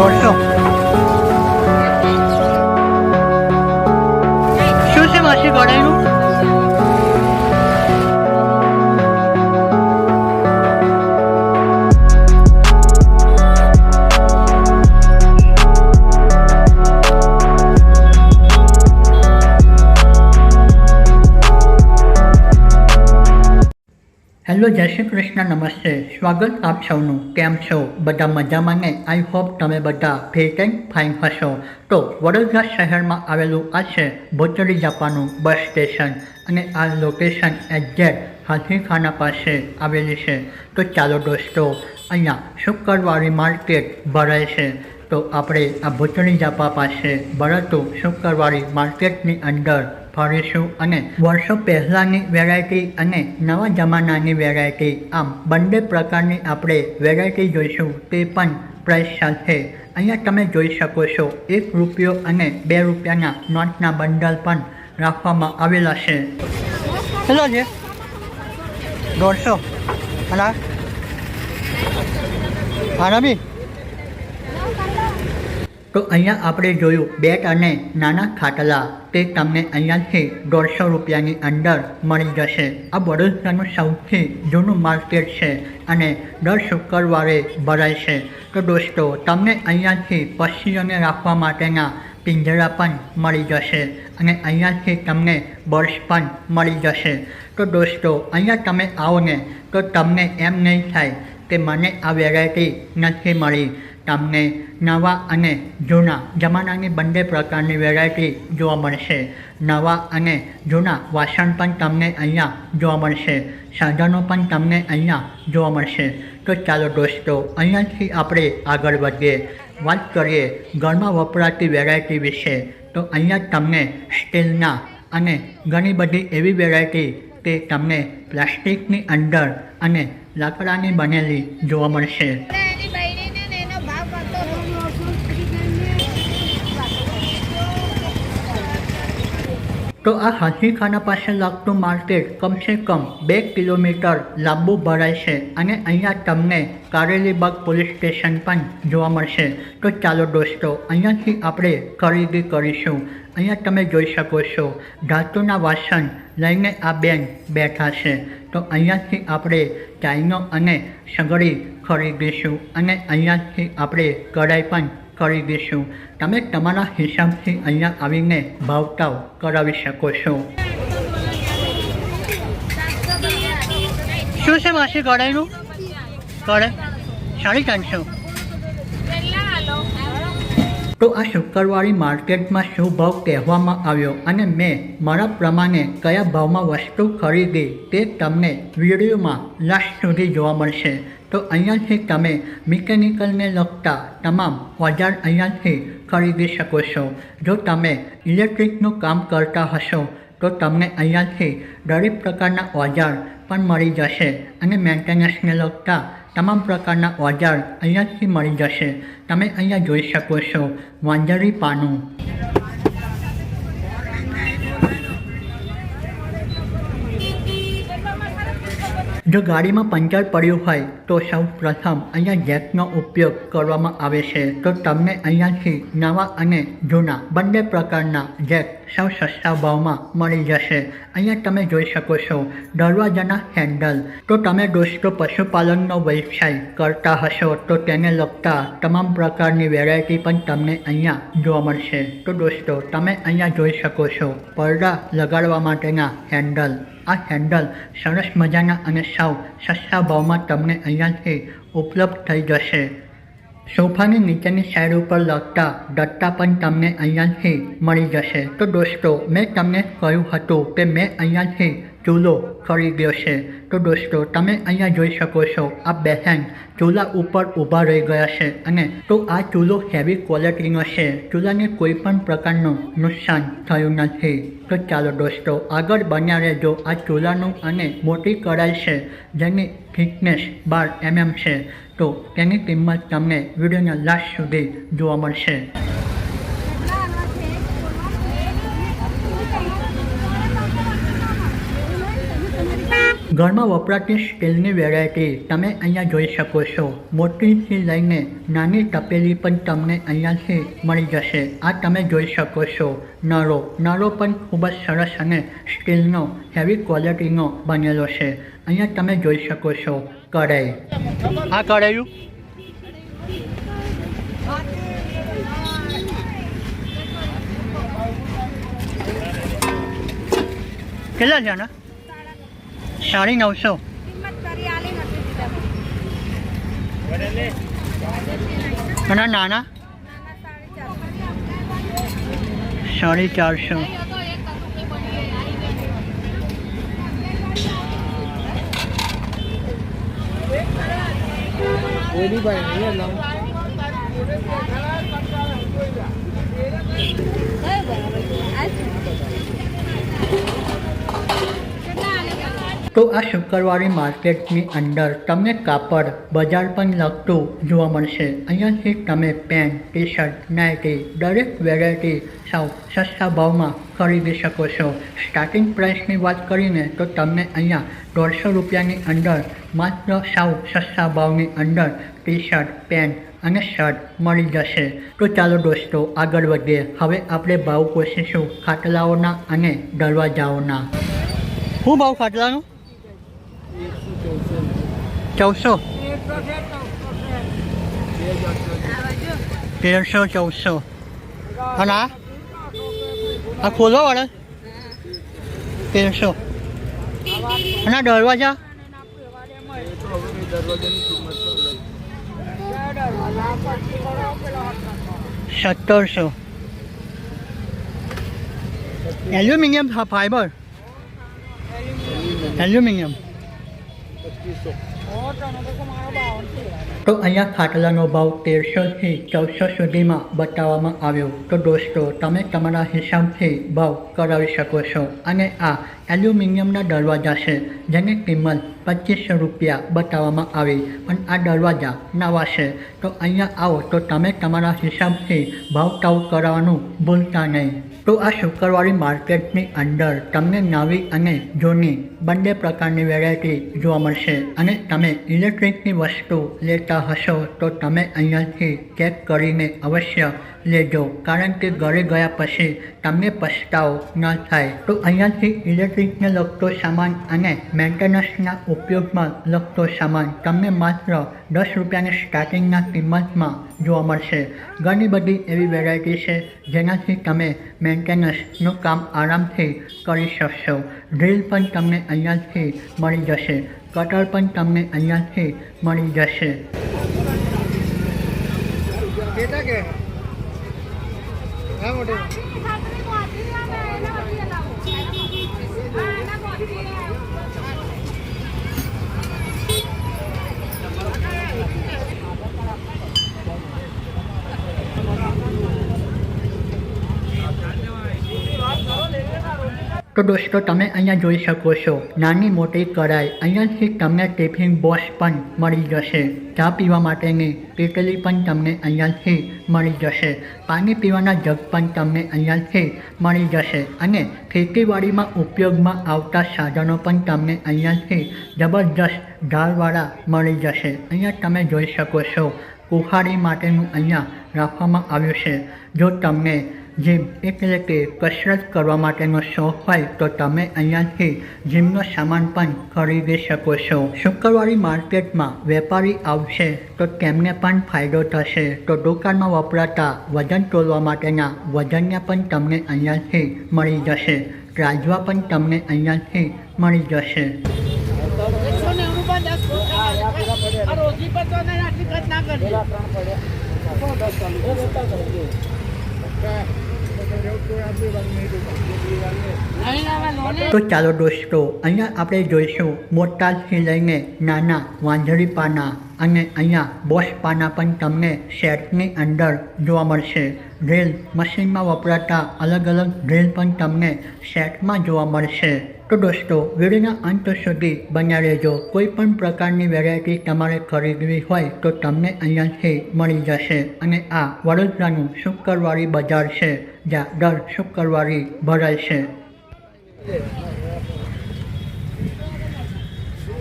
દોઢસો શું છે માસી હેલો, જય શ્રી કૃષ્ણ, નમસ્તે. સ્વાગત આપ સૌનું. કેમ છો? બધા મજામાં ને? આઈ હોપ તમે બધા ફિટ એન્ડ ફાઇન હશો. તો વડોદરા શહેરમાં આવેલું આ છે ભોચડી જાપાનું બસ સ્ટેશન અને આ લોકેશન એક્ઝેક્ટ હાથીખાના પાસે આવેલી છે. તો ચાલો દોસ્તો, અહીંયા શુક્રવારી માર્કેટ ભરાય છે. તો આપણે આ ભૂતળી જાપા પાસે ભરતું શુક્રવારી માર્કેટની અંદર ફરીશું અને વર્ષો પહેલાંની વેરાયટી અને નવા જમાનાની વેરાયટી આમ બંને પ્રકારની આપણે વેરાયટી જોઈશું તે પણ પ્રાઇસ સાથે. અહીંયા તમે જોઈ શકો છો, એક રૂપિયો અને બે રૂપિયાના નોટના બંડલ પણ રાખવામાં આવેલા છે. કેટલો છે? દોઢસો. અને આ? તો અહીંયા આપણે જોયું બેટ અને નાના ખાટલા તે તમને અહીંયાથી દોઢસો રૂપિયાની અંદર મળી જશે. આ વડોદરાનું સૌથી જૂનું માર્કેટ છે અને દર શુક્રવારે ભરાય છે. તો દોસ્તો, તમને અહીંયાથી પક્ષીઓને રાખવા માટેના પિંજરા પણ મળી જશે અને અહીંયાથી તમને બર્ડ્સ પણ મળી જશે. તો દોસ્તો, અહીંયા તમે આવો ને તો તમને એમ નહીં થાય કે મને આ વેરાયટી નથી મળી. તમને નવા અને જૂના જમાનાની બંને પ્રકારની વેરાયટી જોવા મળશે. નવા અને જૂના વાસણ પણ તમને અહીંયા જોવા મળશે. સાધનો પણ તમને અહીંયા જોવા મળશે. તો ચાલો દોસ્તો, અહીંયાથી આપણે આગળ વધીએ. વાત કરીએ ઘરમાં વપરાતી વેરાયટી વિશે. તો અહીંયા તમને સ્ટીલના અને ઘણી બધી એવી વેરાયટી તે તમને પ્લાસ્ટિકની અંદર અને લાકડાની બનેલી જોવા મળશે. તો આ હાથીખાના પાસે લાગતું માર્કેટ કમસે કમ બે કિલોમીટર લાંબુ ભરાય છે અને અહીંયા તમને કારેલીબાગ પોલીસ સ્ટેશન પણ જોવા મળશે. તો ચાલો દોસ્તો, અહીંયાથી આપણે ખરીદી કરીશું. અહીંયા તમે જોઈ શકો છો, ધાતુના વાસણ લઈને આ બેન બેઠા છે. તો અહીંયાથી આપણે ચાઈનો અને સગડી ખરીદીશું અને અહીંયાથી આપણે કઢાઈ પણ ખરીદીશું તમે તમારા હિસાબથી અહીંયા આવીને ભાવતાવ કરાવી શકો છો. શું છે માસી કઢાઈનું? કઢાઈ? સાડી ત્રણસો. તો આ શુક્રવારી માર્કેટમાં શું ભાવ કહેવામાં આવ્યો અને મેં મારા પ્રમાણે કયા ભાવમાં વસ્તુ ખરીદી તે તમને વિડીયોમાં લાસ્ટ સુધી જોવા મળશે. તો અહીંયાથી તમે મિકેનિકલને લગતા તમામ ઓજાર અહીંયાથી ખરીદી શકો છો. જો તમે ઇલેક્ટ્રિકનું કામ કરતા હશો, તો તમને અહીંયાથી દરેક પ્રકારના ઓજાર પણ મળી જશે અને મેન્ટેનન્સને લગતા તમામ પ્રકારના ઓજાર અહીંયાથી મળી જશે. તમે અહીંયા જોઈ શકો છો. વાંજરી પાનું જો ગાડીમાં પંચર પડ્યું હોય તો સૌ પ્રથમ અહીંયા જેકનો ઉપયોગ કરવામાં આવે છે. તો તમને અહીંયાથી નવા અને જૂના બંને પ્રકારના જેક સૌ સસ્તા ભાવમાં મળી જશે અહીંયા તમે જોઈ શકો છો દરવાજાના હેન્ડલ તો તમે દોસ્તો પશુપાલનનો વ્યવસાય કરતા હશો તો તેને લગતા તમામ પ્રકારની વેરાયટી પણ તમને અહીંયા જોવા મળશે તો દોસ્તો તમે અહીંયા જોઈ શકો છો પડદા લગાડવા માટેના હેન્ડલ આ હેન્ડલ સરસ મજાના અને સાવ સસ્તા ભાવમાં તમને અહીંયાથી ઉપલબ્ધ થઈ જશે સોફાની નીચેની સાઈડ ઉપર લગતા દત્તા પણ તમને અહીંયાથી મળી જશે. તો દોસ્તો, મેં તમને કહ્યું હતું કે મેં અહીંયાથી ચૂલો ખરીદ્યો છે. તો દોસ્તો, તમે અહીંયા જોઈ શકો છો, આ બહેન ચૂલા ઉપર ઊભા રહી ગયા છે અને તો આ ચૂલો હેવી ક્વોલિટીનો છે. ચૂલાને કોઈ પણ પ્રકારનું નુકસાન થયું નથી. તો ચાલો દોસ્તો, આગળ બન્યા રહેજો. આ ચૂલાનું અને મોટી કઢાઈ છે, જેની ફિટનેસ બાર એમએમ છે. તો તેની કિંમત તમને વિડીયોના લાસ્ટ સુધી જોવા મળશે. ઘરમાં વપરાતી સ્ટીલની વેરાયટી તમે અહીંયા જોઈ શકો છો. મોટીથી લઈને નાની તપેલી પણ તમને અહીંયાથી મળી જશે. આ તમે જોઈ શકો છો. નળો. નળો પણ ખૂબ જ સરસ અને સ્ટીલનો હેવી ક્વોલિટીનો બનેલો છે. અહીંયા તમે જોઈ શકો છો કઢાઈ. આ કઢાયું? કેટલા છે સાડી નવસો. અને નાના? સાડી ચારસો. ચારસો તો આ શુક્રવારે માર્કેટની અંદર તમને કાપડ, બજાર પણ લગતું જોવા મળશે. અહીંયાથી તમે પેન્ટ ટી શર્ટ નાઇટી, દરેક વેરાયટી સાવ સસ્તા ભાવમાં ખરીદી શકો છો. સ્ટાર્ટિંગ પ્રાઇસની વાત કરીને તો તમને અહીંયા દોઢસો રૂપિયાની અંદર માત્ર સાવ સસ્તા ભાવની અંદર ટી શર્ટ પેન્ટ અને શર્ટ મળી જશે. તો ચાલો દોસ્તો, આગળ વધીએ. હવે આપણે ભાવ પૂછીશું ખાટલાઓના અને દરવાજાઓના. શું ભાવ ખાટલાનો? ચૌદસો તેરસો ચૌદસો અને આ આ ખોલો વાળા તેરસો અને આ દરવાજા સત્તરસો એલ્યુમિનિયમ ફાઈબર એલ્યુમિનિયમ તો અહીંયા ખાટલાનો ભાવ તેરસોથી ચૌદસો સુધીમાં બતાવવામાં આવ્યો. તો દોસ્તો, તમે તમારા હિસાબથી ભાવ કરાવી શકો છો. અને આ એલ્યુમિનિયમના દરવાજા છે, જેની કિંમત પચીસો રૂપિયા બતાવવામાં આવી. પણ આ દરવાજા નવા છે. તો અહીંયા આવો, તો તમે તમારા હિસાબથી ભાવ તાવ કરાવવાનું ભૂલતા નહીં. તો આ શુક્રવારે માર્કેટની અંદર તમને નવી અને જૂની બંને પ્રકારની વેરાયટી જોવા મળશે. અને તમે ઇલેક્ટ્રિકની વસ્તુ લેતા હશો તો તમે અહીંયાથી ચેક કરીને અવશ્ય લેજો. કારણ કે ઘરે ગયા પછી તમને પસ્તાવો ન થાય. તો અહીંયાથી ઇલેક્ટ્રિકને લગતો સામાન અને મેન્ટેનન્સના ઉપયોગમાં લગતો સામાન તમને માત્ર દસ રૂપિયાની સ્ટાર્ટિંગના કિંમતમાં જોવા મળશે. ઘણી બધી એવી વેરાયટી છે જેનાથી તમે મેન્ટેનન્સનું કામ આરામથી કરી શકશો. ડ્રીલ પણ તમને અહીંયાથી મળી જશે. કટર પણ તમને અહીંયાથી મળી જશે. બેટા કે તો દોસ્તો, તમે અહીંયા જોઈ શકો છો. નાની મોટી કઢાઈ. અહીંયાથી તમને ટિફિન બોક્સ પણ મળી જશે. ચા પીવા માટેની કેટલી પણ તમને અહીંયાથી મળી જશે. પાણી પીવાના જગ પણ તમને અહીંયાથી મળી જશે. અને ખેતીવાડીમાં ઉપયોગમાં આવતા સાધનો પણ તમને અહીંયાથી જબરજસ્ત ઢાળવાળા મળી જશે. અહીંયા તમે જોઈ શકો છો. કુહાડી માટેનું અહીંયા રાખવામાં આવ્યું છે. જો તમને જીમ એટલે કે કસરત કરવા માટેનો શોખ હોય તો તમે અહીંયાથી જીમનો સામાન પણ ખરીદી શકો છો. શુક્રવારી માર્કેટમાં વેપારી આવશે તો તેમને પણ ફાયદો થશે. તો દુકાનમાં વપરાતા વજન તોલવા માટેના વજનને પણ તમને અહીંયાથી મળી જશે. રાજવા પણ તમને અહીંયાથી મળી જશે. ના તો ચાલો દોસ્તો, અહીંયા આપણે જોઈશું મોટાથી લઈને નાના વાંજળી પાના અને અહીંયા બોસ પાના પણ તમને સેટની અંદર જોવા મળશે. ડ્રિલ મશીનમાં વપરાતા અલગ અલગ ડ્રિલ પણ તમને સેટમાં જોવા મળશે. તો દોસ્તો વિડીયોના અંત સુધી બન્યા રહેજો. કોઈ પણ પ્રકારની વેરાયટી તમારે ખરીદવી હોય તો તમને અહીંયાથી મળી જશે. અને આ વડોદરાનું શુક્રવારી બજાર છે, જ્યાં દર શુક્રવારી ભરાય છે.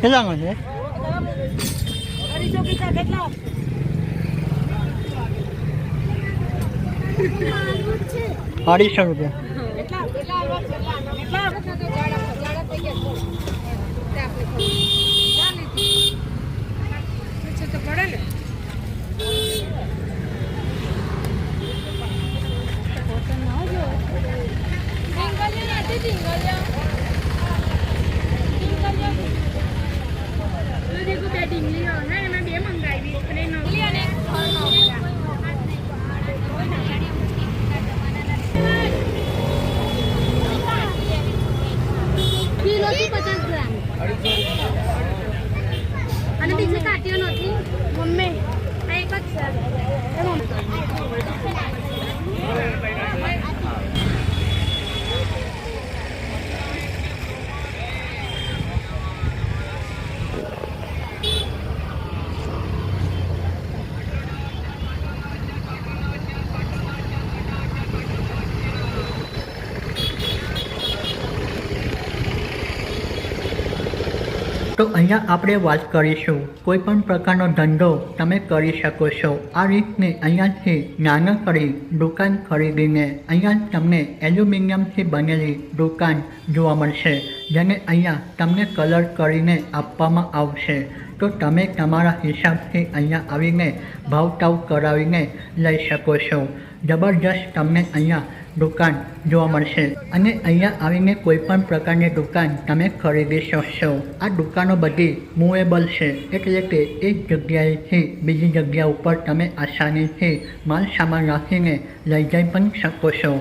કેટલાનો છે? અઢીસો રૂપિયા કેટલા કેટલા હલવા કેટલા કેટલા તો પડે ને કિલો થી પચાસ ગ્રામ અને બીજી કાટીઓ નથી મમ્મી આ એક જ છે અહીંયા આપણે વાત કરીશું. કોઈ પણ પ્રકારનો ધંધો તમે કરી શકો છો. આ રીતની અહીંયાથી નાનકડી દુકાન ખરીદીને અહીંયા તમને એલ્યુમિનિયમથી બનેલી દુકાન જોવા મળશે, જેને અહીંયા તમને કલર કરીને આપવામાં આવશે. તો તમે તમારા હિસાબથી અહીંયા આવીને ભાવતાવ કરાવીને લઈ શકો છો. જબરજસ્ત તમને અહીંયા દુકાન જોવા મળશે. અને અહીંયા આવીને કોઈ પણ પ્રકારની દુકાન તમે ખરીદી શકશો. આ દુકાનો બધી મૂવેબલ છે. એટલે કે એક જગ્યાએથી બીજી જગ્યા ઉપર તમે આસાનીથી માલ સામાન રાખીને લઈ જઈ પણ શકો છો.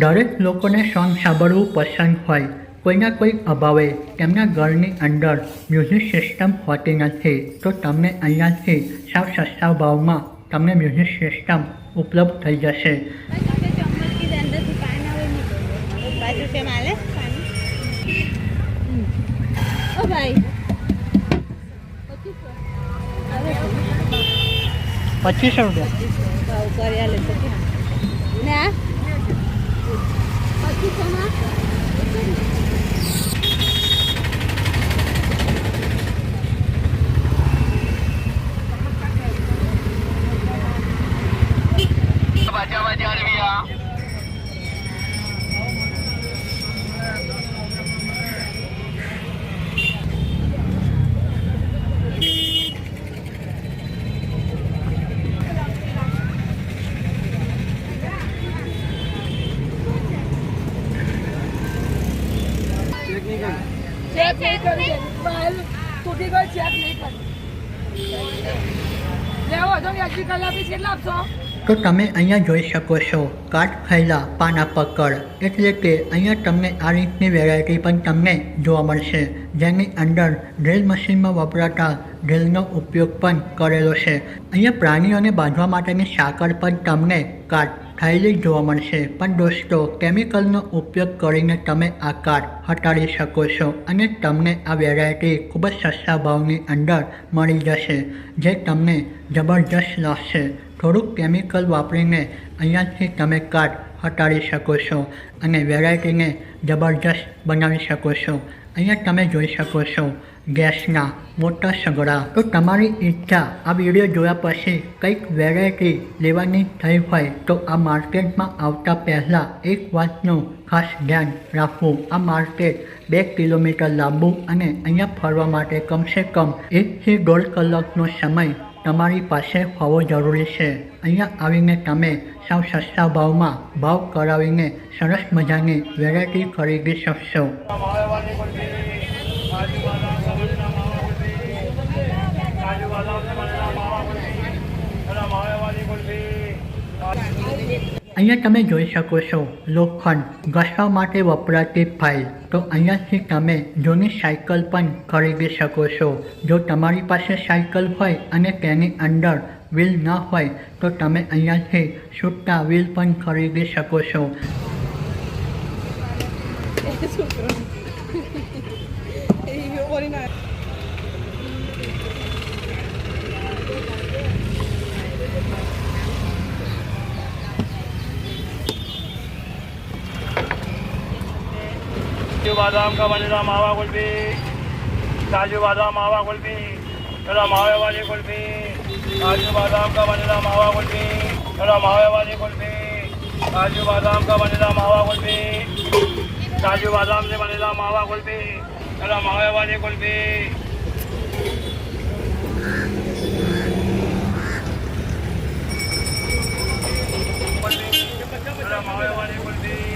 દરેક લોકોને સોંગ સાંભળવું પસંદ હોય, કોઈના કોઈ અભાવે તેમના ઘરની અંદર મ્યુઝિક સિસ્ટમ હોતી નથી. તો તમને અહીંયાથી સાવ સસ્તા ભાવમાં તમને મ્યુઝિક સિસ્ટમ ઉપલબ્ધ થઈ જશે. પચીસો રૂપિયા ને આ પચીસોમાં ચેક નહીં કરી બહાર તૂટી ગયો ચેક નહીં કરી લેવો તો વ્યાજબી કલાક આપીશ કેટલા આપશો તો તમે અહીંયા જોઈ શકો છો કાટ ખાયેલા પાના પકડ. એટલે કે અહીંયા તમને આ રીતની વેરાયટી પણ તમને જોવા મળશે, જેની અંદર ડ્રિલ મશીનમાં વપરાતા ડ્રિલનો ઉપયોગ પણ કરેલો છે. અહીંયા પ્રાણીઓને બાંધવા માટેની સાંકળ પણ તમને કાટ થયેલી જોવા મળશે. પણ દોસ્તો, કેમિકલનો ઉપયોગ કરીને તમે આ કાર્ડ હટાડી શકો છો અને તમને આ વેરાયટી ખૂબ જ સસ્તા ભાવની અંદર મળી જશે, જે તમને જબરજસ્ત લાગશે. થોડુંક કેમિકલ વાપરીને અહીંયાથી તમે કાર્ડ હટાડી શકો છો અને વેરાયટીને જબરજસ્ત બનાવી શકો છો. અહીંયા તમે જોઈ શકો છો ગેસના મોટા સગડા. તો તમારી ઈચ્છા આ વીડિયો જોયા પછી કંઈક વેરાયટી લેવાની થઈ હોય તો આ માર્કેટમાં આવતા પહેલાં એક વાતનું ખાસ ધ્યાન રાખવું. આ માર્કેટ બે કિલોમીટર લાંબુ અને અહીંયા ફરવા માટે કમસે કમ એકથી દોઢ કલાકનો સમય તમારી પાસે હોવો જરૂરી છે. અહીંયા આવીને તમે સાવ સસ્તા ભાવમાં ભાવ કરાવીને સરસ મજાની વેરાયટી ખરીદી શકશો. અહીંયા તમે જોઈ શકો છો લોખંડ ઘસવા માટે વપરાતી ફાઇલ. તો અહીંયાથી તમે જૂની સાયકલ પણ ખરીદી શકો છો. જો તમારી પાસે સાયકલ હોય અને તેની અંદર વ્હીલ ન હોય, તો તમે અહીંયાથી છૂટતા વ્હીલ પણ ખરીદી શકો છો. काजू बादाम का वनीला मावा कुल्फी। काजू बादाम, मावा कुल्फी जरा मावे वाली कुल्फी। काजू बादाम का वनीला मावा कुल्फी जरा मावे वाली कुल्फी। काजू बादाम का वनीला मावा कुल्फी। काजू बादाम से वनीला मावा कुल्फी जरा मावे वाली कुल्फी। कुल्फी जरा मावे वाली कुल्फी।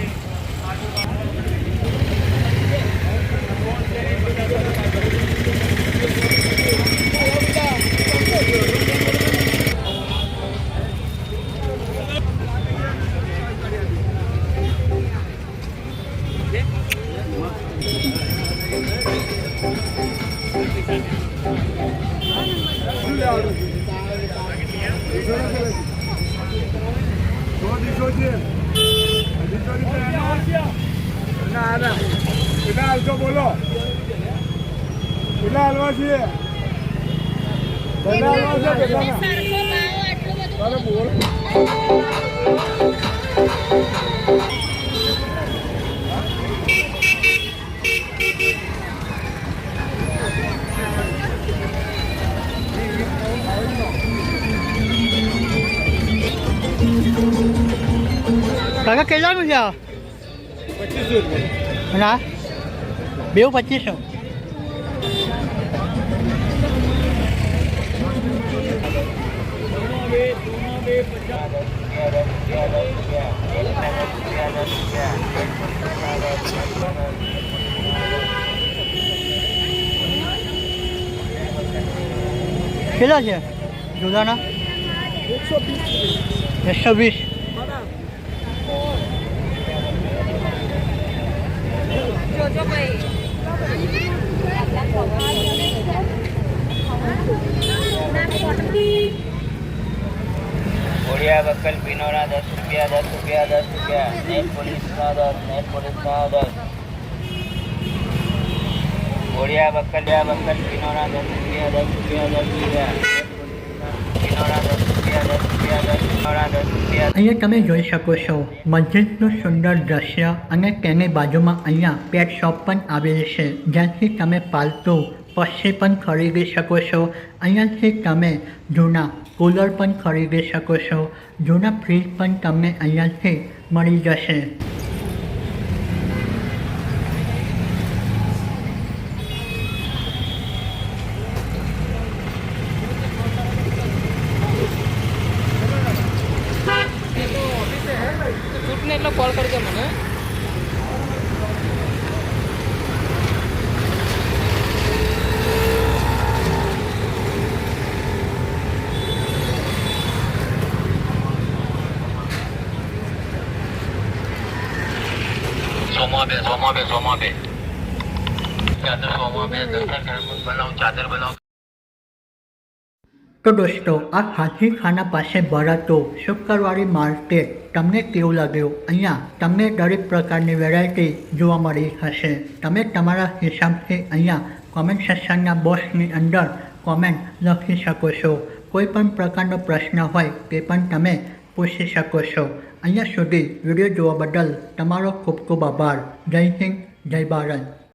કેટલા હાલશો બોલો કેટલા હાલવા છીએ કેટલા હાલવા છે કેટલાના અરે બોલ કાકા કેટલાનું છે આ? પચીસો રૂપિયા અને આ બેવ પચીસો કેટલા છે જુદાના એકસો વીસ ઓડિયા બક્કલ પીનોના દસ રૂપિયા દસ રૂપિયા દસ રૂપિયા નેટ પોલીસના દસ નેટ પોલીસના દસ ઓડિયા બક્કલ બક્કલ પીનોના દસ રૂપિયા દસ રૂપિયા દસ રૂપિયા પીનોના દસ અહીંયા તમે જોઈ શકો છો. મસ્જિદનું સુંદર દ્રશ્ય અને તેની બાજુમાં અહીંયા પેટ શોપ પણ આવેલી છે. જ્યાંથી તમે પાલતુ પક્ષી પણ ખરીદી શકો છો. અહીંયાથી તમે જૂના કૂલર પણ ખરીદી શકો છો. જૂના ફ્રીજ પણ તમને અહીંયાથી મળી જશે છૂટને એટલે કોલ કરજો મને સોમાબે ચાદર સોમાબે દસ્તર બનાવું, ચાદર બનાવું. તો દોસ્તો, આ ખાના પાસે ભરાતો શુક્રવારી માર્કેટ તમને કેવું લાગ્યું? અહીંયા તમને દરેક પ્રકારની વેરાયટી જોવા મળી હશે. તમે તમારા હિસાબથી અહીંયા કોમેન્ટ સેક્શનના બોક્સની અંદર કોમેન્ટ લખી શકો છો. કોઈ પણ પ્રકારનો પ્રશ્ન હોય તે પણ તમે પૂછી શકો છો. અહીંયા સુધી વીડિયો જોવા બદલ તમારો ખૂબ ખૂબ આભાર. જય હિન્દ, જય ભારત.